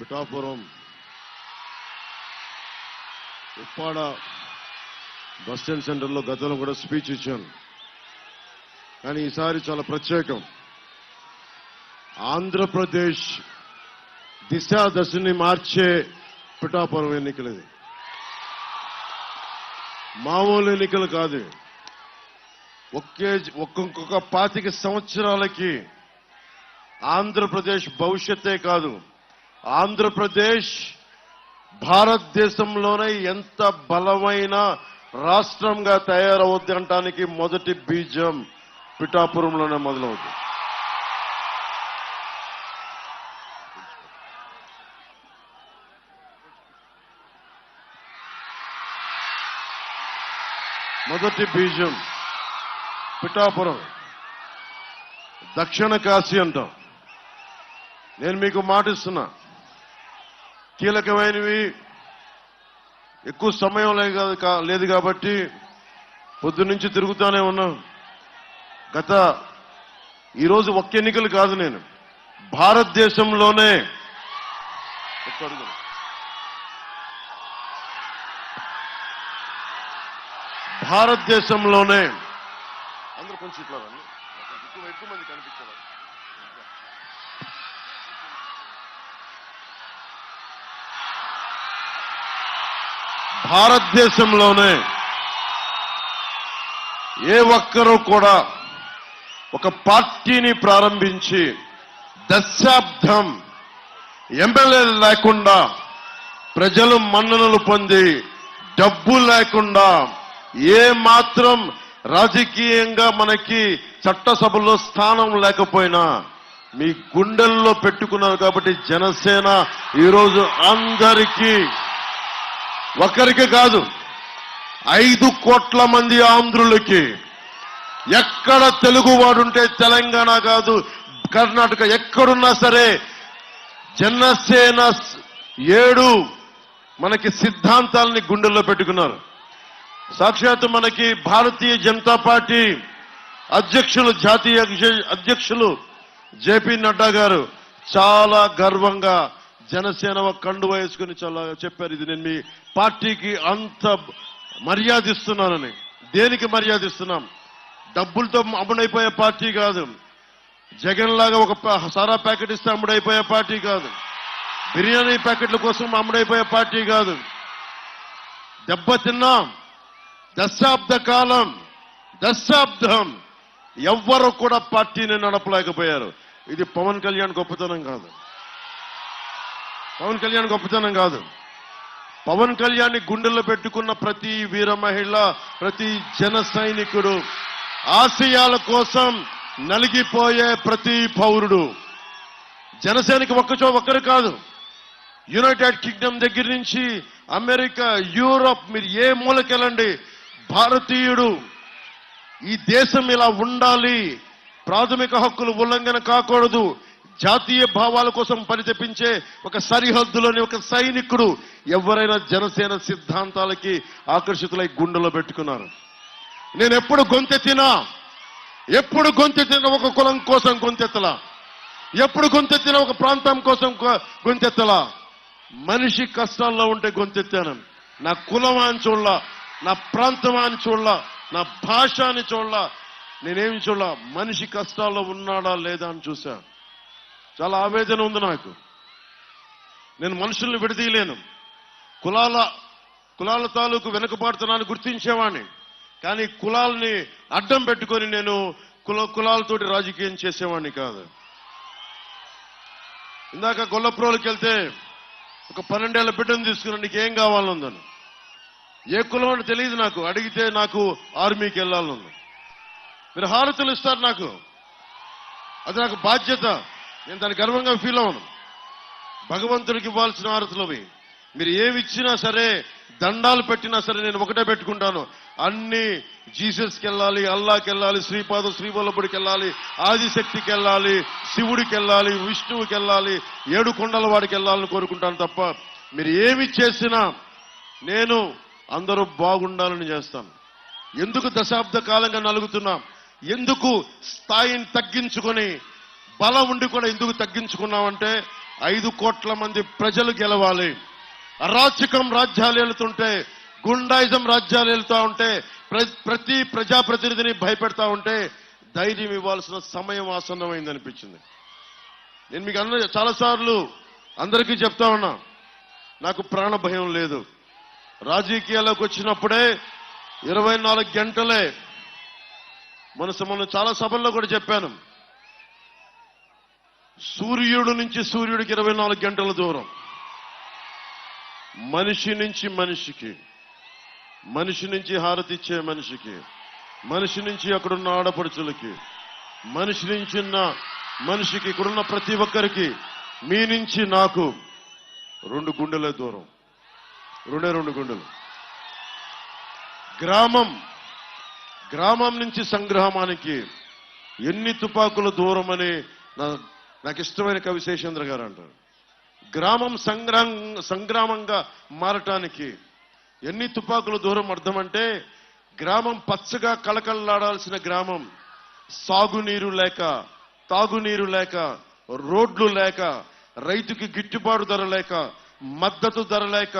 Pithapuram Uppada bus stand సెంటర్లో గతంలో కూడా స్పీచ్ ఇచ్చాను. కానీ ఈసారి చాలా ప్రత్యేకం. ఆంధ్రప్రదేశ్ దిశ దశని మార్చే పిఠాపురం ఎన్నికలు ఇది మామూలు ఎన్నికలు కాదు. ఒకే ఒక్కొక్క పాతిక సంవత్సరాలకి ఆంధ్రప్రదేశ్ భవిష్యత్తే కాదు. ఆంధ్రప్రదేశ్ భారతదేశంలోనే ఎంత బలమైన రాష్ట్రంగా తయారవుద్ది అంటానికి మొదటి బీజం పిఠాపురంలోనే మొదలవుతుంది మొదటి బీజం పిఠాపురం. దక్షిణ కాశీ అంటాం. నేను మీకు మాటిస్తున్నా. కీలకమైనవి. ఎక్కువ సమయం లేదు లేదు కాబట్టి పొద్దున్నుంచి తిరుగుతానే ఉన్నాం. గత ఈరోజు ఒక్క ఎన్నికలు కాదు నేను. భారతదేశంలోనే భారతదేశంలోనే అందరూ కొంచెం ఇట్లా ఎక్కువ ఎక్కువ మంది కనిపించారు భారతదేశంలోనే ఏ ఒక్కరూ కూడా ఒక పార్టీని ప్రారంభించి దశాబ్దం ఎమ్మెల్యేలు లేకుండా ప్రజలు మన్ననలు పొంది డబ్బు లేకుండా ఏ మాత్రం రాజకీయంగా మనకి చట్టసభలో స్థానం లేకపోయినా మీ గుండెల్లో పెట్టుకున్నారు కాబట్టి జనసేన ఈరోజు అందరికీ ఒకరికి కాదు ఐదు కోట్ల మంది ఆంధ్రులకి ఎక్కడ తెలుగువాడుంటే తెలంగాణ కాదు కర్ణాటక ఎక్కడున్నా సరే జనసేన ఏడు మనకి సిద్ధాంతాలని గుండెల్లో పెట్టుకున్నారు. సాక్షాత్ మనకి భారతీయ జనతా పార్టీ అధ్యక్షులు జాతీయ అధ్యక్షులు జేపీ నడ్డా గారు చాలా గర్వంగా జనసేన ఒక కండు వేసుకుని చాలా చెప్పారు ఇది నేను మీ పార్టీకి అంత మర్యాద ఇస్తున్నానని దేనికి మర్యాద ఇస్తున్నాం డబ్బులతో అమ్ముడైపోయే పార్టీ కాదు. జగన్ లాగా ఒక సారా ప్యాకెట్ ఇస్తే అమ్ముడైపోయే పార్టీ కాదు. బిర్యానీ ప్యాకెట్ల కోసం అమ్ముడైపోయే పార్టీ కాదు. దెబ్బతిన్నాం. దశాబ్ద కాలం. దశాబ్దం. ఎవ్వరు కూడా పార్టీని నడపలేకపోయారు. ఇది పవన్ కళ్యాణ్ గొప్పతనం కాదు. పవన్ కళ్యాణ్ గొప్పతనం కాదు. పవన్ కళ్యాణ్ గుండెల్లో పెట్టుకున్న ప్రతి వీర మహిళ ప్రతి జన సైనికుడు ఆశయాల కోసం నలిగిపోయే ప్రతి పౌరుడు. జనసేనకి ఒక్కచో ఒక్కరు కాదు. యునైటెడ్ కింగ్డమ్ దగ్గర నుంచి అమెరికా యూరోప్ మీరు ఏ మూలకెళ్ళండి భారతీయుడు. ఈ దేశం ఇలా ఉండాలి. ప్రాథమిక హక్కులు ఉల్లంఘన కాకూడదు. జాతీయ భావాల కోసం పరితపించే ఒక సరిహద్దులోని ఒక సైనికుడు ఎవరైనా జనసేన సిద్ధాంతాలకి ఆకర్షితులై గుండెలో పెట్టుకున్నారు. నేను ఎప్పుడు గొంతెత్తినా ఎప్పుడు గొంతెత్తిన ఒక కులం కోసం గొంతెత్తలా ఎప్పుడు గొంతెత్తిన ఒక ప్రాంతం కోసం గొంతెత్తలా. మనిషి కష్టాల్లో ఉంటే గొంతెత్తాను. నా కులం అని చూడలా నా ప్రాంతం అని చూడలా నా భాష అని చూడలా. నేనేమి చూడలా మనిషి కష్టాల్లో ఉన్నాడా లేదా అని చూశాను చాలా ఆవేదన ఉంది నాకు. నేను మనుషుల్ని విడదీయలేను. కులాల కులాల తాలూకు వెనుకబాడుతున్నాను గుర్తించేవాడిని కానీ కులాలని అడ్డం పెట్టుకొని నేను కుల కులాలతోటి రాజకీయం చేసేవాడిని కాదు. ఇందాక గొల్లప్రోలకి వెళ్తే ఒక పన్నెండేళ్ళ బిడ్డను తీసుకుని నీకు ఏం కావాలనుందని ఏ కులం అని తెలియదు నాకు. అడిగితే నాకు ఆర్మీకి వెళ్ళాలనుంది మీరు హారతులు ఇస్తారు నాకు. అది నాకు బాధ్యత. నేను దాన్ని గర్వంగా ఫీల్ అవును భగవంతుడికి ఇవ్వాల్సిన హారతులు అవి. మీరు ఏమి ఇచ్చినా సరే దండాలు పెట్టినా సరే నేను ఒకటే పెట్టుకుంటాను. అన్ని జీసస్కి వెళ్ళాలి అల్లాకి వెళ్ళాలి శ్రీపాద శ్రీవల్లభుడికి వెళ్ళాలి ఆదిశక్తికి వెళ్ళాలి శివుడికి వెళ్ళాలి విష్ణువుకి వెళ్ళాలి ఏడు కొండల వాడికి వెళ్ళాలని కోరుకుంటాను తప్ప మీరు ఏమి చేసినా నేను అందరూ బాగుండాలని చేస్తాను. ఎందుకు దశాబ్ద కాలంగా నలుగుతున్నాం? ఎందుకు స్థాయిని తగ్గించుకొని బలం ఉండి కూడా ఎందుకు తగ్గించుకున్నామంటే ఐదు కోట్ల మంది ప్రజలు గెలవాలి. అరాచకం రాజ్యాలు వెళుతుంటే గుండాయిజం రాజ్యాలు వెళ్తా ఉంటే ప్ర- ప్రతి ప్రజాప్రతినిధిని భయపెడతా ఉంటే ధైర్యం ఇవ్వాల్సిన సమయం ఆసన్నమైంది అనిపించింది నేను మీకు అన్న చాలాసార్లు అందరికీ చెప్తా ఉన్నా నాకు ప్రాణ భయం లేదు. రాజకీయాల్లోకి వచ్చినప్పుడే ఇరవై నాలుగు గంటలే మన మొన్న చాలా సభల్లో కూడా చెప్పాను. సూర్యుడు నుంచి సూర్యుడికి ఇరవై నాలుగు గంటల దూరం. మనిషి నుంచి మనిషికి మనిషి నుంచి హారతి ఇచ్చే మనిషికి మనిషి నుంచి అక్కడున్న ఆడపడుచులకి మనిషి నుంచి ఉన్న మనిషికి ఇక్కడున్న ప్రతి ఒక్కరికి మీ నుంచి నాకు రెండు గుండెల దూరం. రెండే రెండు గుండెలు. గ్రామం గ్రామం నుంచి సంగ్రామానికి ఎన్ని తుపాకుల దూరం అని నా- నాకు ఇష్టమైన కవి శేషేంద్ర గారు అంటారు. గ్రామం సంగ్రామ సంగ్రామంగా మారటానికి ఎన్ని తుపాకుల దూరం అర్థం అంటే గ్రామం పచ్చగా కళకళలాడాల్సిన గ్రామం సాగునీరు లేక తాగునీరు లేక రోడ్లు లేక రైతుకి గిట్టుబాటు ధర లేక మద్దతు ధర లేక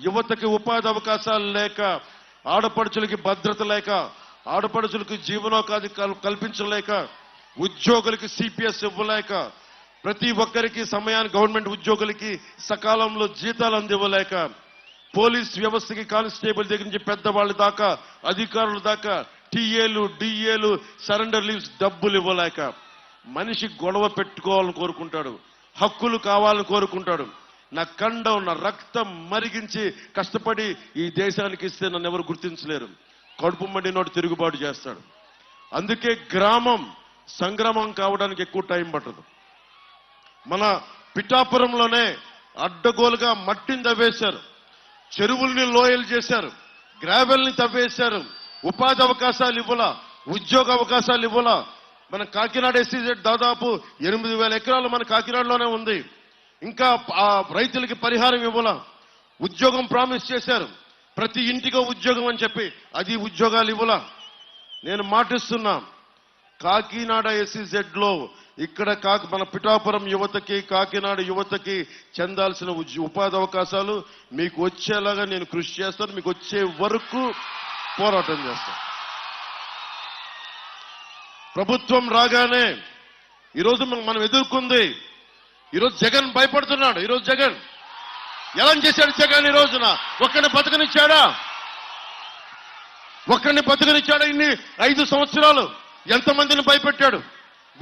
యువతకి ఉపాధి అవకాశాలు లేక ఆడపడుచులకి భద్రత లేక ఆడపడుచులకు జీవనోపాధి కల్- కల్పించలేక ఉద్యోగులకి సిపిఎస్ ఇవ్వలేక ప్రతి ఒక్కరికి సమయాన్ని గవర్నమెంట్ ఉద్యోగులకి సకాలంలో జీతాలు అందివ్వలేక పోలీస్ వ్యవస్థకి కానిస్టేబుల్ దగ్గర నుంచి పెద్దవాళ్ళ దాకా అధికారుల దాకా టీఏలు డిఏలు సరెండర్ లీవ్స్ డబ్బులు ఇవ్వలేక మనిషి గొడవ పెట్టుకోవాలని కోరుకుంటాడు హక్కులు కావాలని కోరుకుంటాడు. నా కండం నా రక్తం మరిగించి కష్టపడి ఈ దేశానికి ఇస్తే నన్ను ఎవరు గుర్తించలేరు. కడుపు మండి నోటి తిరుగుబాటు చేస్తాడు. అందుకే గ్రామం సంగ్రామం కావడానికి ఎక్కువ టైం పట్టదు. మన పిఠాపురంలోనే అడ్డగోలుగా మట్టిని తవ్వేశారు. చెరువుల్ని లోయలు చేశారు. గ్రావెల్ని తవ్వేశారు. ఉపాధి అవకాశాలు ఇవ్వలా? ఉద్యోగ అవకాశాలు ఇవ్వలా? మన కాకినాడ ఎస్సీజెడ్ దాదాపు ఎనిమిది వేల ఎకరాలు మన కాకినాడలోనే ఉంది. ఇంకా ఆ రైతులకి పరిహారం ఇవ్వలా? ఉద్యోగం ప్రామిస్ చేశారు. ప్రతి ఇంటికో ఉద్యోగం అని చెప్పి అది ఉద్యోగాలు ఇవ్వలా? నేను మాటిస్తున్నా. కాకినాడ ఎస్సీజెడ్లో ఇక్కడ కాక మన పిఠాపురం యువతకి కాకినాడ యువతకి చెందాల్సిన ఉపాధి అవకాశాలు మీకు వచ్చేలాగా నేను కృషి చేస్తాను. మీకు వచ్చే వరకు పోరాటం చేస్తాను. ప్రభుత్వం రాగానే ఈరోజు మనం మనం ఎదుర్కొంది ఈరోజు జగన్ భయపడుతున్నాడు. ఈరోజు జగన్ ఎలా చేశాడు జగన్ ఈ రోజున? ఒక్కడిని బతకనిచ్చాడా? ఒక్కడిని బతకనిచ్చాడా ఇన్ని ఐదు సంవత్సరాలు? ఎంతమందిని భయపెట్టాడు?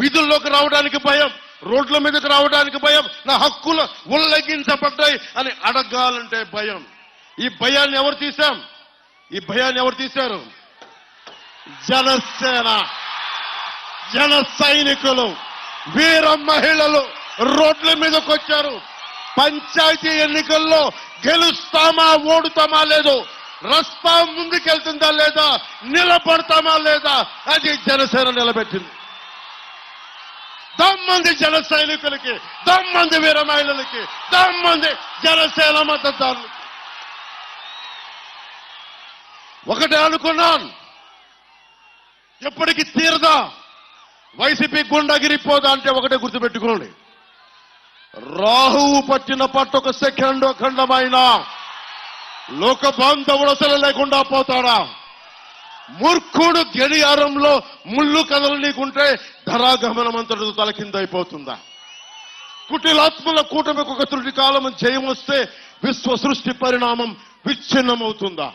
వీధుల్లోకి రావడానికి భయం రోడ్ల మీదకి రావడానికి భయం నా హక్కులు ఉల్లంఘించబడ్డాయి అని అడగాలంటే భయం. ఈ భయాన్ని ఎవరు తీశాం? ఈ భయాన్ని ఎవరు తీశారు? జనసేన జన సైనికులు వీర మహిళలు రోడ్ల మీదకి వచ్చారు. పంచాయతీ ఎన్నికల్లో గెలుస్తామా ఓడుతామా లేదు. రస్పా ముందుకెళ్తుందా లేదా? నిలబడతామా లేదా? అది జనసేన నిలబెట్టింది. దమ్మంది జన సైనికులకి దమ్మంది వీర మహిళలకి దమ్మంది జనసేన మద్దతుదారులకి. ఒకటే అనుకున్నాను ఎప్పటికి తీరదా? వైసీపీ గుండాగిరి పోదా అంటే ఒకటే గుర్తుపెట్టుకోండి. రాహువు పట్టిన పట్టు ఒక సెకండ్ ఖండమైనా లోక బాంధవుడు అసలు లేకుండా పోతాడా? మూర్ఖుడు గడియారంలో ముళ్ళు కథలు నీకుంటే ధరాగమనమంతటితో తలకిందైపోతుందా కుటిలాత్మల కూటమికి ఒక త్రుటి కాలం జయం వస్తే విశ్వ సృష్టి పరిణామం విచ్ఛిన్నమవుతుందా?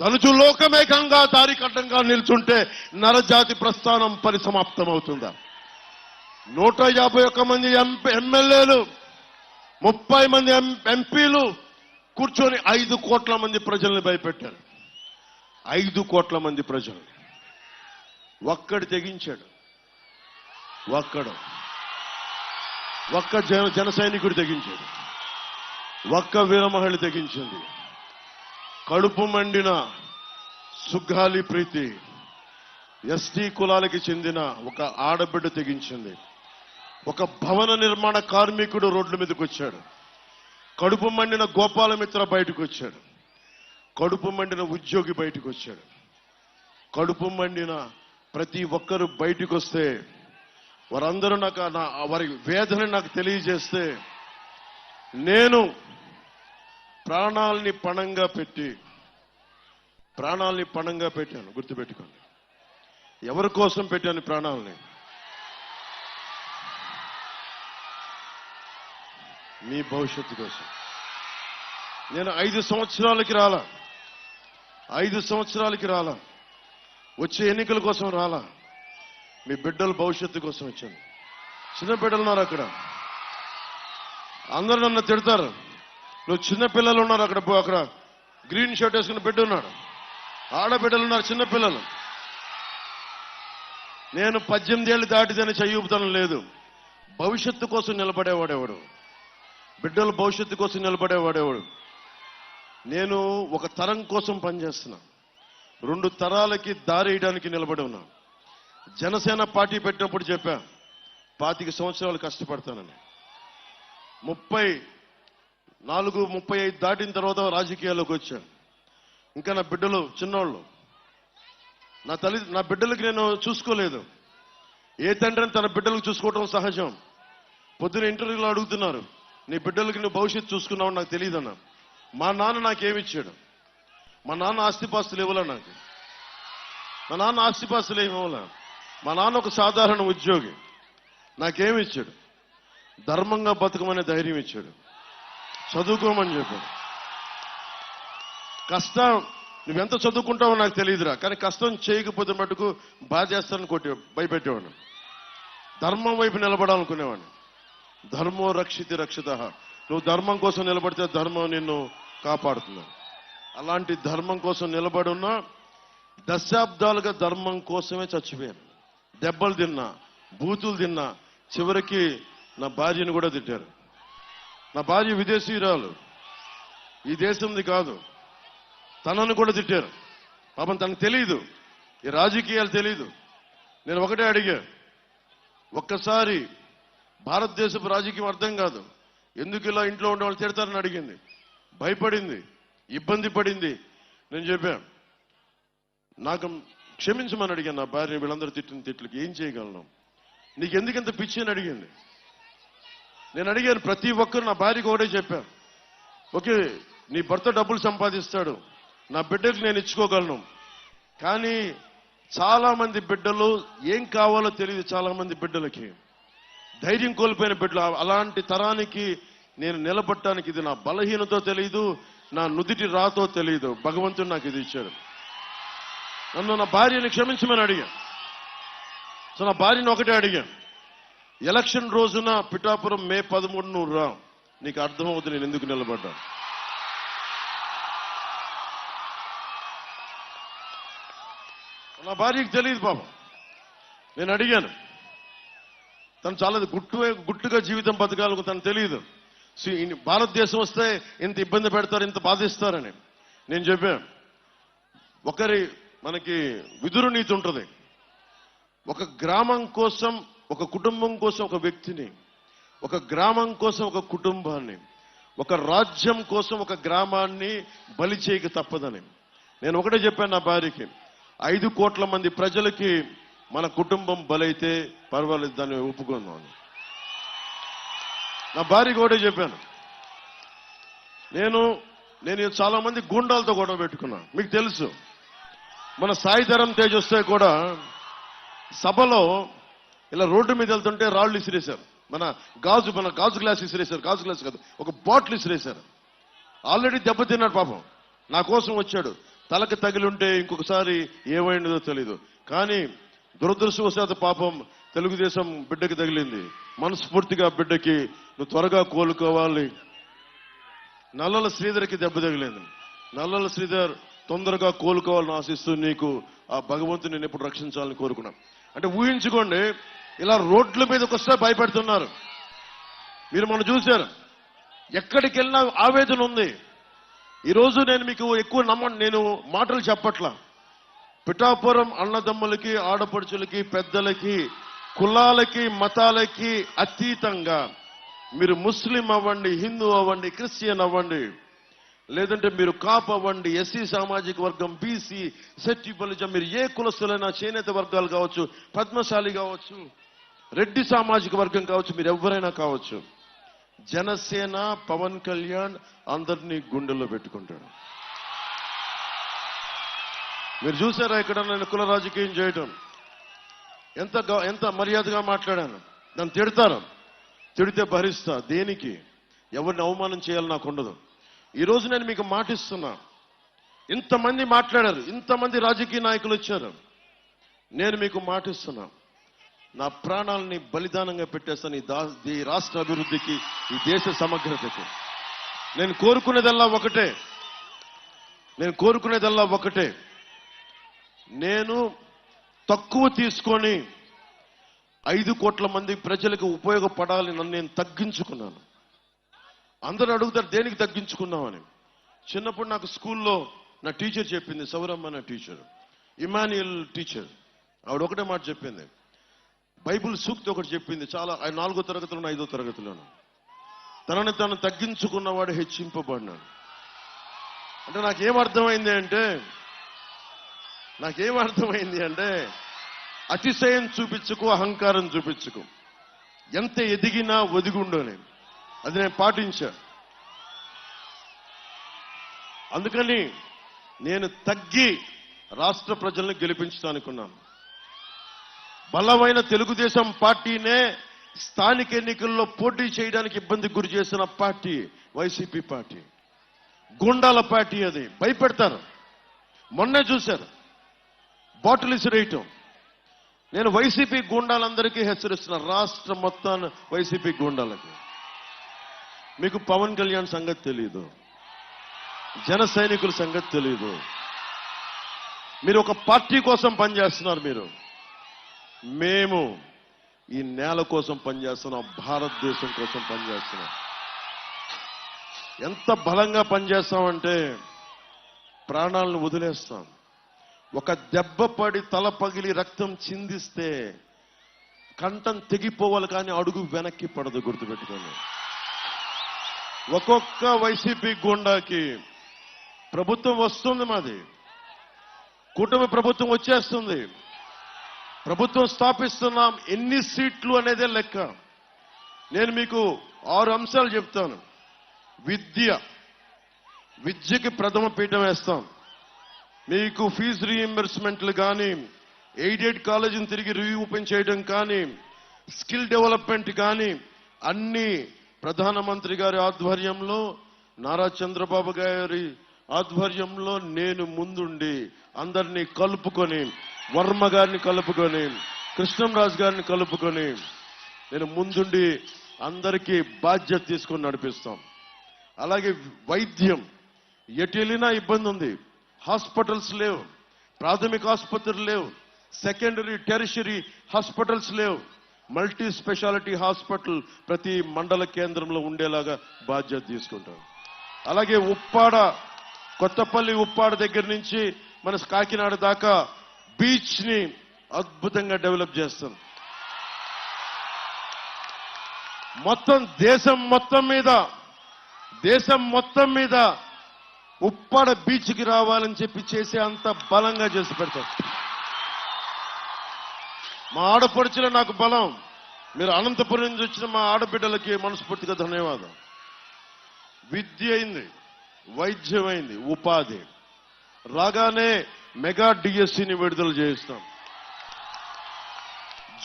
ధనుజు లోకమేకంగా దారికట్టంగా నిల్చుంటే నరజాతి ప్రస్థానం పరిసమాప్తమవుతుందా? నూట యాభై ఒక్క మంది ఎంపీ ఎమ్మెల్యేలు ముప్పై మంది ఎం- ఎంపీలు కూర్చొని ఐదు కోట్ల మంది ప్రజల్ని భయపెట్టారు. ఐదు కోట్ల మంది ప్రజలు. ఒక్కడు తెగించాడు. ఒక్కడు. ఒక్క జన జన సైనికుడు తెగించాడు. ఒక్క వీరమహళి తెగించింది. కడుపు మండిన సుగ్గాలి ప్రీతి ఎస్టీ కులాలకి చెందిన ఒక ఆడబిడ్డ తెగించింది. ఒక భవన నిర్మాణ కార్మికుడు రోడ్ల మీదకి వచ్చాడు కడుపు మండిన గోపాలమిత్ర బయటకు వచ్చాడు కడుపు మండిన ఉద్యోగి బయటకు వచ్చాడు కడుపు మండిన ప్రతి ఒక్కరు బయటకు వస్తే వారందరూ నాకు నా వారి వేదన నాకు తెలియజేస్తే నేను ప్రాణాల్ని పణంగా పెట్టి ప్రాణాల్ని పణంగా పెట్టాను. గుర్తుపెట్టుకోండి. ఎవరి కోసం పెట్టాను ప్రాణాలని? మీ భవిష్యత్తు కోసం. నేను ఐదు సంవత్సరాలకి రాలా. ఐదు సంవత్సరాలకి రాలా. వచ్చే ఎన్నికల కోసం రాలా. మీ బిడ్డల భవిష్యత్తు కోసం వచ్చాను. చిన్న బిడ్డలు ఉన్నారు అక్కడ. అందరూ నన్ను తిడతారు. నువ్వు చిన్న పిల్లలు ఉన్నారు అక్కడ అక్కడ. గ్రీన్ షర్ట్ వేసుకున్న బిడ్డ ఉన్నాడు. ఆడబిడ్డలు ఉన్నారు చిన్న పిల్లలు. నేను పద్దెనిమిది ఏళ్ళు దాటిదని చెయ్యూపుతనం లేదు. భవిష్యత్తు కోసం నిలబడేవాడేవాడు? బిడ్డల భవిష్యత్తు కోసం నిలబడేవాడేవాడు నేను ఒక తరం కోసం పనిచేస్తున్నా. రెండు తరాలకి దారేయడానికి నిలబడి ఉన్నా. జనసేన పార్టీ పెట్టినప్పుడు చెప్పా పాతిక సంవత్సరాలు కష్టపడతానని. ముప్పై నాలుగు ముప్పై ఐదు దాటిన తర్వాత రాజకీయాల్లోకి వచ్చాను ఇంకా నా బిడ్డలు చిన్నోళ్ళు. నా తల్లి నా బిడ్డలకి నేను చూసుకోలేదు. ఏ తండ్రిని తన బిడ్డలకు చూసుకోవటం సహజం. పొద్దున ఇంటర్వ్యూలో అడుగుతున్నారు. నీ బిడ్డలకి నువ్వు భవిష్యత్తు చూసుకున్నావు నాకు తెలియదు అన్న మా నాన్న నాకేమిచ్చాడు మా నాన్న ఆస్తిపాస్తులు ఇవ్వలే నాకు? మా నాన్న ఆస్తిపాస్తులు ఏమి ఇవ్వలే? మా నాన్న ఒక సాధారణ ఉద్యోగి. నాకేమి ఇచ్చాడు? ధర్మంగా బతకమనే ధైర్యం ఇచ్చాడు. చదువుకోమని చెప్పాడు. కష్టం నువ్వెంత చదువుకుంటావో నాకు తెలియదురా. కానీ కష్టం చేయకపోతే మటుకు బాధ చేస్తానని కొట్టి భయపెట్టేవాడు ధర్మం వైపు నిలబడాలనుకునేవాడిని. ధర్మో రక్షితి రక్షిత. నువ్వు ధర్మం కోసం నిలబడితే ధర్మం నిన్ను కాపాడుతుంది. అలాంటి ధర్మం కోసం నిలబడున్నా దశాబ్దాలుగా ధర్మం కోసమే చచ్చిపోయాను. దెబ్బలు తిన్నా బూతులు తిన్నా చివరికి నా భార్యను కూడా తిట్టారు. నా భార్య విదేశీయురాలు. ఈ దేశంది కాదు. తనను కూడా తిట్టారు. పాపం తనకు తెలియదు ఈ రాజకీయాలు తెలియదు నేను ఒకటే అడిగా. ఒక్కసారి భారతదేశపు రాజకీయం అర్థం కాదు. ఎందుకు ఇలా ఇంట్లో ఉండే వాళ్ళు తిడతారని అడిగింది. భయపడింది. ఇబ్బంది పడింది. నేను చెప్పాను నాకు క్షమించమని అడిగాను నా భార్య వీళ్ళందరూ తిట్టిన తిట్లకి. ఏం చేయగలను? నీకు ఎందుకంత పిచ్చి అని అడిగింది. నేను అడిగాను ప్రతి ఒక్కరు నా భార్యకు ఒకటే చెప్పాను ఓకే నీ భర్త డబ్బులు సంపాదిస్తాడు. నా బిడ్డకు నేను ఇచ్చుకోగలను. కానీ చాలా మంది బిడ్డలు ఏం కావాలో తెలియదు చాలా మంది బిడ్డలకి. ధైర్యం కోల్పోయిన బిడ్డలు అలాంటి తరానికి నేను నిలబట్టడానికి ఇది నా బలహీనతో తెలియదు నా నుదిటి రాతో తెలియదు భగవంతుడు నాకు ఇది ఇచ్చాడు. నన్ను నా భార్యని క్షమించమని అడిగాను. సో నా భార్యని ఒకటే అడిగాను. ఎలక్షన్ రోజున పిఠాపురం మే పదమూడు నువ్వు రా. నీకు అర్థమవుతుంది నేను ఎందుకు నిలబడ్డా నా భార్యకి తెలియదు పాపం. నేను అడిగాను. తను చాలా గుట్టు గుట్టుగా జీవితం బతకాలకు తను తెలియదు. భారతదేశం వస్తే ఇంత ఇబ్బంది పెడతారు ఇంత బాధిస్తారని. నేను చెప్పాను. ఒకరి మనకి విదురు నీతి ఉంటుంది. ఒక గ్రామం కోసం ఒక కుటుంబం కోసం ఒక వ్యక్తిని ఒక గ్రామం కోసం ఒక కుటుంబాన్ని ఒక రాజ్యం కోసం ఒక గ్రామాన్ని బలి చేయక తప్పదని. నేను ఒకటే చెప్పాను నా భార్యకి. ఐదు కోట్ల మంది ప్రజలకి మన కుటుంబం బలైతే పర్వాలేదు దాన్ని ఒప్పుకున్నాను నా భార్య కూడా చెప్పాను. నేను నేను చాలా మంది గుండాలతో గొడవ పెట్టుకున్నా. మీకు తెలుసు. మన సాయిధరం తేజ్ వస్తే కూడా సభలో ఇలా రోడ్డు మీద వెళ్తుంటే రాళ్ళు ఇసిరేశారు. మన గాజు మన గాజు గ్లాస్ ఇసిరేశారు. గాజు గ్లాస్ కాదు ఒక బాటిల్ ఇసిరేశారు. ఆల్రెడీ దెబ్బతిన్నాడు పాపం. నా కోసం వచ్చాడు. తలకి తగిలి ఉంటే ఇంకొకసారి ఏమైందో తెలీదు. కానీ దురదృష్టవశాత్తు పాపం తెలుగుదేశం బిడ్డకి తగిలింది. మనస్ఫూర్తిగా బిడ్డకి నువ్వు త్వరగా కోలుకోవాలి. నల్లల శ్రీధర్కి దెబ్బ తగిలింది. నల్లల శ్రీధర్ తొందరగా కోలుకోవాలని ఆశిస్తూ నీకు ఆ భగవంతుని నేను ఎప్పుడు రక్షించాలని కోరుకున్నాం అంటే ఊహించుకోండి ఇలా రోడ్ల మీదకి వస్తే భయపెడుతున్నారు. మీరు మనం చూశారు ఎక్కడికి వెళ్ళినా ఆవేదన ఉంది. ఈరోజు నేను మీకు ఎక్కువ నమ్మ నేను మాటలు చెప్పట్లా. పిఠాపురం అన్నదమ్ములకి ఆడపడుచులకి పెద్దలకి కులాలకి మతాలకి అతీతంగా మీరు ముస్లిం అవ్వండి హిందూ అవ్వండి క్రిస్టియన్ అవ్వండి లేదంటే మీరు కాప్ అవ్వండి ఎస్సీ సామాజిక వర్గం బీసీ సెట్టి బలిజం మీరు ఏ కులస్తులైనా చేనేత వర్గాలు కావచ్చు పద్మశాలి కావచ్చు రెడ్డి సామాజిక వర్గం కావచ్చు మీరు ఎవరైనా కావచ్చు జనసేన పవన్ కళ్యాణ్ అందరినీ గుండెల్లో పెట్టుకుంటాడు. మీరు చూసారా ఇక్కడ నేను కుల రాజకీయం చేయటం? ఎంత ఎంత మర్యాదగా మాట్లాడాను? నన్ను తిడతారు. తిడితే భరిస్తా. దేనికి? ఎవరిని అవమానం చేయాలి నాకు ఉండదు. ఈరోజు నేను మీకు మాటిస్తున్నా. ఇంతమంది మాట్లాడారు. ఇంతమంది రాజకీయ నాయకులు వచ్చారు. నేను మీకు మాటిస్తున్నా. నా ప్రాణాలని బలిదానంగా పెట్టేస్తాను ఈ దా ఈ రాష్ట్ర అభివృద్ధికి ఈ దేశ సమగ్రతకి. నేను కోరుకునేదల్లా ఒకటే. నేను కోరుకునేదల్లా ఒకటే. నేను తక్కువ తీసుకొని ఐదు కోట్ల మంది ప్రజలకు ఉపయోగపడాలి నన్ను నేను తగ్గించుకున్నాను. అందరూ అడుగుతారు దేనికి తగ్గించుకున్నామని చిన్నప్పుడు నాకు స్కూల్లో నా టీచర్ చెప్పింది సౌరమ్మ నా టీచర్ ఇమాన్యుయల్ టీచర్. ఆవిడ ఒకటే మాట చెప్పింది. బైబిల్ సూక్తి ఒకటి చెప్పింది చాలా ఆయన నాలుగో తరగతిలోను ఐదో తరగతిలోను. తనని తను తగ్గించుకున్నవాడు హెచ్చింపబడినాడు. అంటే నాకేం అర్థమైంది అంటే నాకేం అర్థమైంది అంటే అతిశయం చూపించుకు అహంకారం చూపించుకు. ఎంత ఎదిగినా ఒదిగుండోని అది నేను పాటించా. అందుకని నేను తగ్గి రాష్ట్ర ప్రజలను గెలిపించడానుకున్నాను. బలమైన తెలుగుదేశం పార్టీనే స్థానిక ఎన్నికల్లో పోటీ చేయడానికి ఇబ్బంది గురి చేసిన పార్టీ వైసీపీ పార్టీ. గుండాల పార్టీ అది. భయపెడతారు. మొన్నే చూశారు. బాటిల్ ఇసిరేయటం నేను వైసీపీ గూండాలందరికీ హెచ్చరిస్తున్నా రాష్ట్రం మొత్తాన్ని వైసీపీ గూండాలకి. మీకు పవన్ కళ్యాణ్ సంగతి తెలియదు జన సైనికుల సంగతి తెలియదు మీరు ఒక పార్టీ కోసం పనిచేస్తున్నారు మీరు. మేము ఈ నేల కోసం పనిచేస్తున్నాం భారతదేశం కోసం పనిచేస్తున్నాం. ఎంత బలంగా పనిచేస్తామంటే ప్రాణాలను వదిలేస్తాం. ఒక దెబ్బ పడి తల పగిలి రక్తం చిందిస్తే కంఠం తెగిపోవాలి కానీ అడుగు వెనక్కి పడదు గుర్తుపెట్టుకోండి. ఒక్కొక్క వైసీపీ గుండాకి ప్రభుత్వం వస్తుంది మాది. కూటమి ప్రభుత్వం వచ్చేస్తుంది. ప్రభుత్వం స్థాపిస్తున్నాం. ఎన్ని సీట్లు అనేదే లెక్క. నేను మీకు ఆరు అంశాలు చెప్తాను. విద్య. విద్యకి ప్రథమ పీఠం వేస్తాం. మీకు ఫీజు రీఎంబర్స్మెంట్లు కానీ ఎయిడెడ్ కాలేజీని తిరిగి రీఓపెన్ చేయడం కానీ స్కిల్ డెవలప్మెంట్ కానీ అన్ని ప్రధానమంత్రి గారి ఆధ్వర్యంలో నారా చంద్రబాబు గారి ఆధ్వర్యంలో నేను ముందుండి అందరినీ కలుపుకొని వర్మ గారిని కలుపుకొని కృష్ణంరాజు గారిని కలుపుకొని నేను ముందుండి అందరికీ బాధ్యత తీసుకొని నడిపిస్తాం. అలాగే వైద్యం. ఎటు వెళ్ళినా ఇబ్బంది ఉంది హాస్పిటల్స్ లేవు ప్రాథమిక ఆసుపత్రులు లేవు సెకండరీ టెరిషరీ హాస్పిటల్స్ లేవు. మల్టీ స్పెషాలిటీ హాస్పిటల్ ప్రతి మండల కేంద్రంలో ఉండేలాగా బాధ్యత తీసుకుంటాం అలాగే ఉప్పాడ కొత్తపల్లి ఉప్పాడ దగ్గర నుంచి మన కాకినాడ దాకా బీచ్ని అద్భుతంగా డెవలప్ చేస్తాం మొత్తం దేశం మొత్తం మీద దేశం మొత్తం మీద ఉప్పాడ బీచ్కి రావాలని చెప్పి చేసే అంత బలంగా చేసి పెడతాం మా ఆడపడుచులో నాకు బలం. మీరు అనంతపురం నుంచి వచ్చిన మా ఆడబిడ్డలకి మనస్ఫూర్తిగా ధన్యవాదం. విద్య అయింది వైద్యం అయింది ఉపాధి. రాగానే మెగా డిఎస్సిని విడుదల చేయిస్తాం.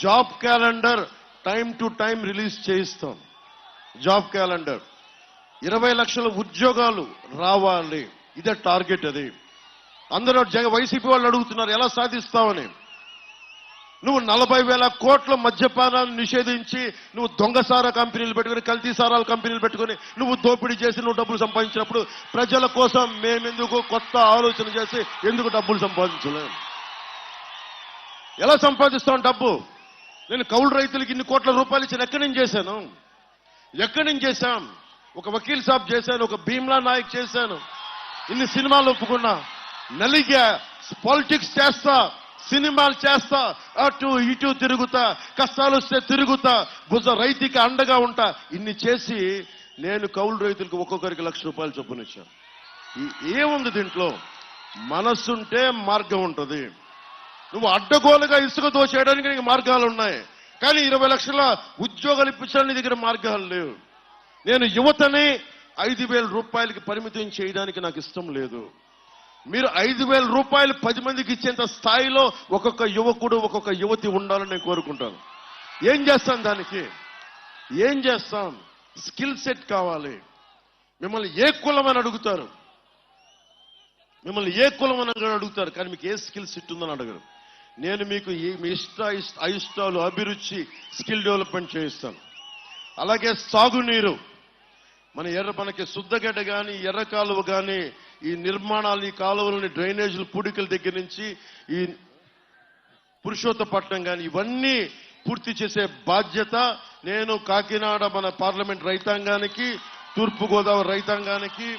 Job calendar time to time release చేయిస్తాం. Job calendar. ఇరవై లక్షల ఉద్యోగాలు రావాలి. ఇదే టార్గెట్ అది. అందరూ జగ వైసీపీ వాళ్ళు అడుగుతున్నారు ఎలా సాధిస్తావని. నువ్వు నలభై వేల కోట్ల మద్యపానాన్ని నిషేధించి నువ్వు దొంగసారా కంపెనీలు పెట్టుకుని కల్తీ సారాల కంపెనీలు పెట్టుకుని నువ్వు దోపిడీ చేసి నువ్వు డబ్బులు సంపాదించినప్పుడు ప్రజల కోసం మేమెందుకు కొత్త ఆలోచన చేసి ఎందుకు డబ్బులు సంపాదించలేం? ఎలా సంపాదిస్తాం డబ్బు? నేను కౌలు రైతులకి ఇన్ని కోట్ల రూపాయలు ఇచ్చిన ఎక్కడి నుంచి చేశాను? ఎక్కడి నుంచి చేశాం? ఒక వకీల్ సాబ్ చేశాను ఒక భీమ్లా నాయక్ చేశాను. ఇన్ని సినిమాలు ఒప్పుకున్నా. నలిగా పాలిటిక్స్ చేస్తా సినిమాలు చేస్తా అటు ఇటు తిరుగుతా కష్టాలు వస్తే తిరుగుతా భుజ రైతుకి అండగా ఉంటా. ఇన్ని చేసి నేను కౌలు రైతులకు ఒక్కొక్కరికి లక్ష రూపాయలు చొప్పునిచ్చాను ఈ- ఏముంది దీంట్లో? మనస్సుంటే మార్గం ఉంటుంది. నువ్వు అడ్డగోలుగా ఇసుక దోచేయడానికి నీకు మార్గాలు ఉన్నాయి కానీ ఇరవై లక్షల ఉద్యోగాలు ఇప్పించడానికి నీ దగ్గర మార్గాలు లేవు. నేను యువతని ఐదు వేల రూపాయలకి పరిమితం చేయడానికి నాకు ఇష్టం లేదు. మీరు ఐదు వేల రూపాయలు పది మందికి ఇచ్చేంత స్థాయిలో ఒక్కొక్క యువకుడు ఒక్కొక్క యువతి ఉండాలని నేను కోరుకుంటాను. ఏం చేస్తాం దానికి? ఏం చేస్తాం? స్కిల్ సెట్ కావాలి. మిమ్మల్ని ఏ కులం అని అడుగుతారు? మిమ్మల్ని ఏ కులం అని అడుగుతారు? కానీ మీకు ఏ స్కిల్ సెట్ ఉందని అడగరు. నేను మీకు మీ ఇష్ట ఇష్ట అయిష్టాలు అభిరుచి స్కిల్ డెవలప్మెంట్ చేయిస్తాను. అలాగే సాగునీరు. మన ఎర్ర మనకి శుద్ధగడ్డ కానీ ఎర్ర కాలువ కానీ ఈ నిర్మాణాలు ఈ కాలువలని డ్రైనేజీలు పూడికల దగ్గర నుంచి ఈ పురుషోత్తపట్నం కానీ ఇవన్నీ పూర్తి చేసే బాధ్యత నేను కాకినాడ మన పార్లమెంట్ రైతాంగానికి తూర్పు గోదావరి రైతాంగానికి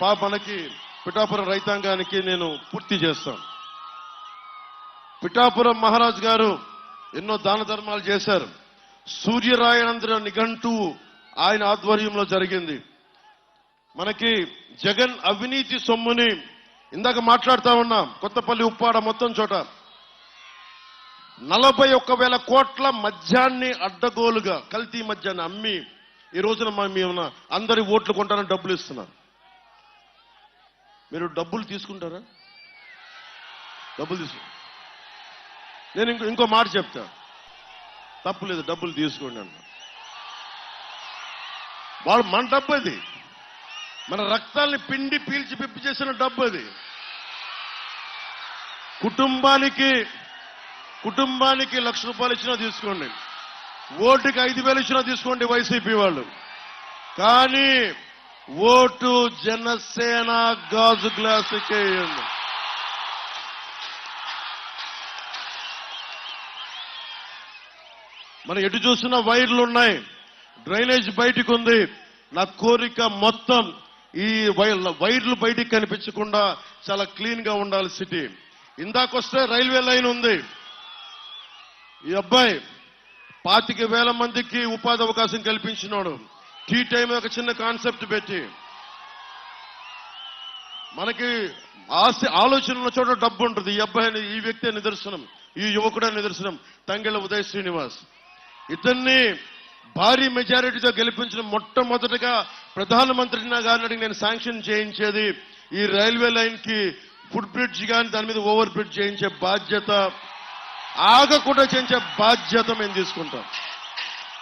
పా మనకి పిఠాపురం రైతాంగానికి నేను పూర్తి చేస్తాను. పిఠాపురం మహారాజ్ గారు ఎన్నో దాన ధర్మాలు చేశారు. సూర్యరాయనంద్ర నిఘంటు ఆయన ఆధ్వర్యంలో జరిగింది. మనకి జగన్ అవినీతి సొమ్ముని ఇందాక మాట్లాడుతా ఉన్నాం. కొత్తపల్లి ఉప్పాడ మొత్తం చోట. నలభై ఒక్క వేల కోట్ల మద్యాన్ని అడ్డగోలుగా కల్తీ మద్యాన్ని అమ్మి ఈ రోజున మేము అందరి ఓట్లు కొంటారని డబ్బులు ఇస్తున్నారు మీరు డబ్బులు తీసుకుంటారా? డబ్బులు తీసుకు నేను ఇంకో ఇంకో మాట చెప్తా. తప్పు లేదు డబ్బులు తీసుకోండి అన్నా. వాళ్ళు మన డబ్బు అది. మన రక్తాల్ని పిండి పీల్చి పిప్పి చేసిన డబ్బు అది. కుటుంబానికి కుటుంబానికి లక్ష రూపాయలు ఇచ్చినా తీసుకోండి. ఓటుకి ఐదు వేలు ఇచ్చినా తీసుకోండి వైసీపీ వాళ్ళు. కానీ ఓటు జనసేన గాజు గ్లాసుకే మనం ఎటు చూసినా వైర్లు ఉన్నాయి. డ్రైనేజ్ బయటికి ఉంది నా కోరిక మొత్తం ఈ వైర్లు బయటికి కనిపించకుండా చాలా క్లీన్గా ఉండాలి సిటీ. ఇందాకొస్తే రైల్వే లైన్ ఉంది. ఈ అబ్బాయి పాతిక వేల మందికి ఉపాధి అవకాశం కల్పించినాడు. టీ టైం ఒక చిన్న కాన్సెప్ట్ పెట్టి. మనకి ఆశ ఆలోచన ఉన్న చోట డబ్బు ఉంటుంది ఈ అబ్బాయి ఈ వ్యక్తి నిదర్శనం ఈ యువకుడే నిదర్శనం. తంగెళ్ళ ఉదయ్ శ్రీనివాస్. ఇతన్ని భారీ మెజారిటీతో గెలిపించిన మొట్టమొదటిగా ప్రధానమంత్రి గారిని నేను శాంక్షన్ చేయించేది ఈ రైల్వే లైన్కి ఫుడ్ బ్రిడ్జ్ కానీ దాని మీద ఓవర్ బ్రిడ్జ్ చేయించే బాధ్యత ఆగకుండా చేయించే బాధ్యత మేము తీసుకుంటాం.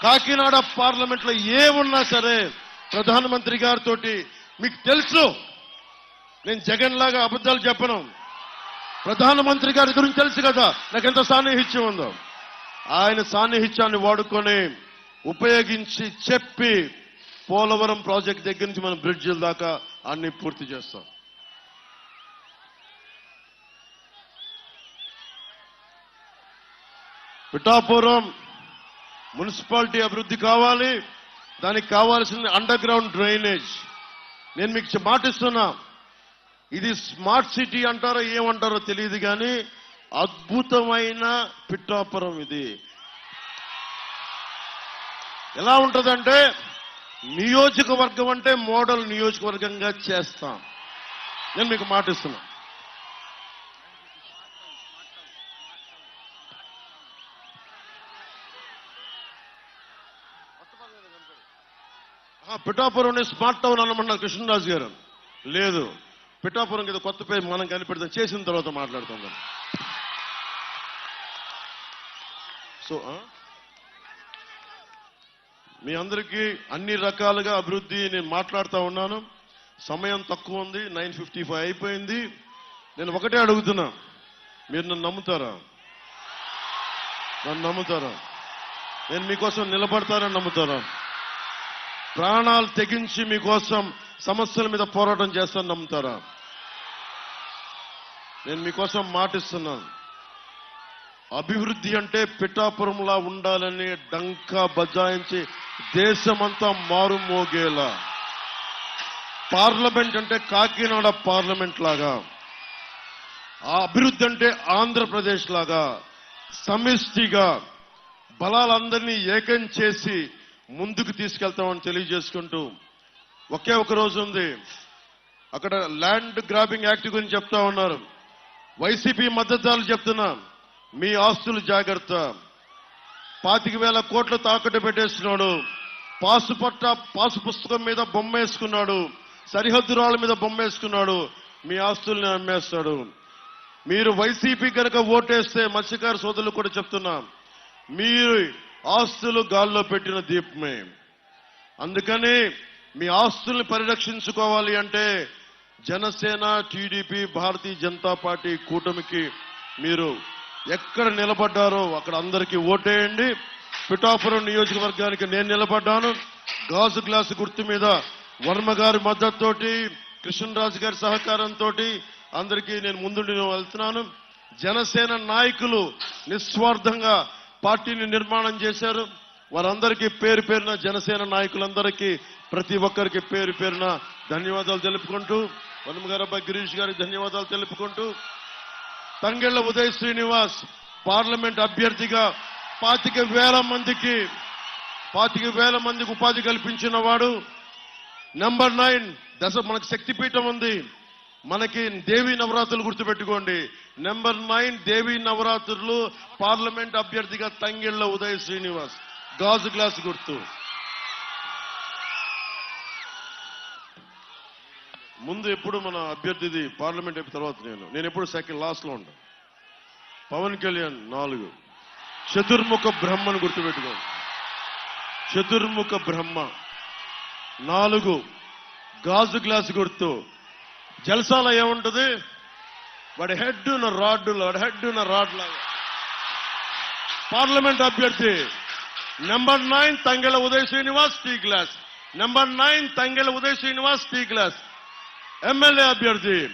కాకినాడ పార్లమెంట్లో ఏమున్నా సరే ప్రధానమంత్రి గారితో మీకు తెలుసు నేను జగన్ లాగా అబద్ధాలు చెప్పను. ప్రధానమంత్రి గారి గురించి తెలుసు కదా నాకు ఎంత సాన్నిహిత్యం ఉందో. ఆయన సాన్నిహిత్యాన్ని వాడుకొని ఉపయోగించి చెప్పి పోలవరం ప్రాజెక్ట్ దగ్గర నుంచి మనం బ్రిడ్జిల దాకా అన్ని పూర్తి చేస్తాం. పిఠాపురం మున్సిపాలిటీ అభివృద్ధి కావాలి దానికి కావాల్సిన అండర్ గ్రౌండ్ డ్రైనేజ్ నేను మీకు మాటిస్తున్నా ఇది స్మార్ట్ సిటీ అంటారో ఏమంటారో తెలియదు కానీ అద్భుతమైన పిఠాపురం ఇది. ఎలా ఉంటుందంటే నియోజకవర్గం అంటే మోడల్ నియోజకవర్గంగా చేస్తాం. నేను మీకు మాటిస్తున్నా పిఠాపురం స్మార్ట్ టౌన్ అనమన్నారు కృష్ణరాజు గారు. లేదు పిఠాపురం ఏదో కొత్త పేరు మనం కనిపెడతాం చేసిన తర్వాత మాట్లాడతాం సో మీ అందరికీ అన్ని రకాలుగా అభివృద్ధి నేను మాట్లాడుతూ ఉన్నాను. సమయం తక్కువ ఉంది నైన్ ఫిఫ్టీ ఫైవ్ అయిపోయింది. నేను ఒకటే అడుగుతున్నా మీరు నన్ను నమ్ముతారా? నన్ను నమ్ముతారా? నేను మీకోసం నిలబడతానని నమ్ముతారా? ప్రాణాలు తెగించి మీకోసం సమస్యల మీద పోరాటం చేస్తాను నమ్ముతారా? నేను మీకోసం మాటిస్తున్నాను. అభివృద్ధి అంటే పిఠాపురంలా ఉండాలని డంకా బజాయించి దేశమంతా మారుమోగేలా పార్లమెంట్ అంటే కాకినాడ పార్లమెంట్ లాగా. ఆ అభివృద్ధి అంటే ఆంధ్రప్రదేశ్ లాగా. సమిష్టిగా బలాలందరినీ ఏకం చేసి ముందుకు తీసుకెళ్తామని తెలియజేసుకుంటూ ఒకే ఒక రోజు ఉంది. అక్కడ ల్యాండ్ గ్రాబింగ్ యాక్ట్ గురించి చెప్తా ఉన్నారు. వైసీపీ మద్దతుదారులు చెప్తున్నా మీ ఆస్తులు జాగ్రత్త. పాతిక వేల కోట్లు తాకట్టు పెట్టేస్తున్నాడు. పాసు పట్ట పాసు పుస్తకం మీద బొమ్మ వేసుకున్నాడు. సరిహద్దు రాళ్ళ మీద బొమ్మ వేసుకున్నాడు. మీ ఆస్తుల్ని అమ్మేస్తాడు. మీరు వైసీపీ కనుక ఓటేస్తే మత్స్యకార సోదరులు కూడా చెప్తున్నా మీరు ఆస్తులు గాల్లో పెట్టిన దీపమే. అందుకని మీ ఆస్తుల్ని పరిరక్షించుకోవాలి అంటే జనసేన టీడీపీ భారతీయ జనతా పార్టీ కూటమికి మీరు ఎక్కడ నిలబడ్డారో అక్కడ అందరికీ ఓటేయండి. పిఠాపురం నియోజకవర్గానికి నేను నిలబడ్డాను. గాజు గ్లాసు గుర్తు మీద వర్మ గారి మద్దతుతోటి కృష్ణరాజు గారి సహకారంతో అందరికీ నేను ముందుండి వెళ్తున్నాను. జనసేన నాయకులు నిస్వార్థంగా పార్టీని నిర్మాణం చేశారు. వారందరికీ పేరు పేరున జనసేన నాయకులందరికీ ప్రతి ఒక్కరికి పేరు పేరున ధన్యవాదాలు తెలుపుకుంటూ వనమ గిరీష్ గారికి ధన్యవాదాలు తెలుపుకుంటూ తంగెళ్ళ ఉదయ్ శ్రీనివాస్ పార్లమెంట్ అభ్యర్థిగా పాతిక వేల మందికి పాతిక వేల మందికి ఉపాధి కల్పించిన వాడు. నెంబర్ నైన్ దశ మనకు శక్తిపీఠం ఉంది. మనకి దేవీ నవరాత్రులు గుర్తుపెట్టుకోండి. నెంబర్ నైన్ దేవీ నవరాత్రులు పార్లమెంట్ అభ్యర్థిగా తంగిళ్ళ ఉదయ్ శ్రీనివాస్. గాజు గ్లాస్ గుర్తు. ముందు ఎప్పుడు మన అభ్యర్థిది పార్లమెంట్ అయిపోయిన తర్వాత నేను. నేను ఎప్పుడు సెకండ్ లాస్ట్లో ఉంటాను పవన్ కళ్యాణ్ నాలుగు. చతుర్ముఖ బ్రహ్మను గుర్తుపెట్టుకోండి చతుర్ముఖ బ్రహ్మ. నాలుగు. గాజు గ్లాస్ గుర్తు. జలసాల ఏముంటుంది? వాడి హెడ్ ఉన్న రాడ్డు వాడి హెడ్ ఉన్న రాడ్ లాగా. పార్లమెంట్ అభ్యర్థి. Number nine Tangella Udaya Srinivas tea glass. Number nine Tangella Udaya Srinivas tea glass. MLA అభ్యర్థి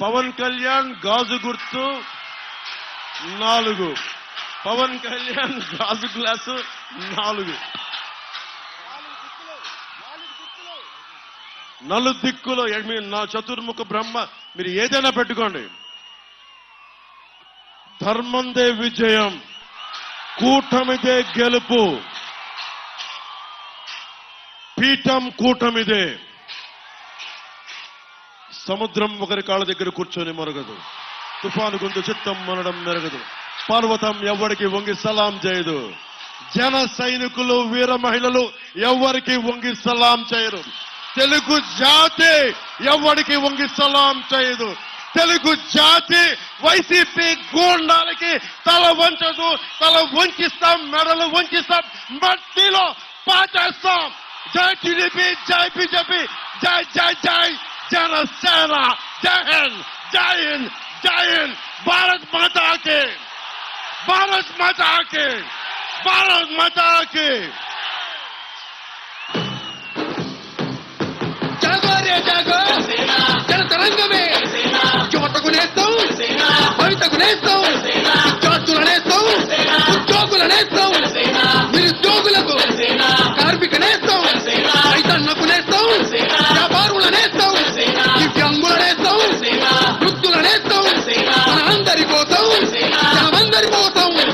పవన్ కళ్యాణ్ గాజు గుర్తు నాలుగు. పవన్ కళ్యాణ్ గాజు గ్లాసు నాలుగు. నలు దిక్కులో నా చతుర్ముఖ బ్రహ్మ మీరు ఏదైనా పెట్టుకోండి. ధర్మందే విజయం కూటమిదే గెలుపు. పీఠం కూటమిదే. సముద్రం ఒకరి కాళ్ళ దగ్గర కూర్చొని మరగదు. తుఫాను గుండు చిత్తం మనడం మెరగదు. పర్వతం ఎవరికి వంగి సలాం చేయదు. జన సైనికులు వీర మహిళలు ఎవరికి వంగి సలాం చేయరు. తెలుగు జాతి ఎవరికి వంగి సలాం చేయదు. తెలుగు జాతి వైసీపీ గూండాలకి తల వంచదు. తల వంచిస్తాం మెడలు వంచిస్తాం మట్టిలో పాచేస్తాం. జై టీడీపీ జై బీజేపీ జై జై జై. జనసేన. జై హింద్ జై హింద్ జై హింద్. భారత్ మాతా కి భారత్ మాతా కి భారత్ మాతా కి జాగో రే జాగో జన తరంగమే. యువతకు నేస్తాం భవితకు నేస్తాం విద్యార్థుల నేస్తాం ఉద్యోగుల నేస్తాం నిరుద్యోగులకు కార్మిక నేస్తాం రైతన్నకు నేస్తాం వృద్ధుల నేస్తాం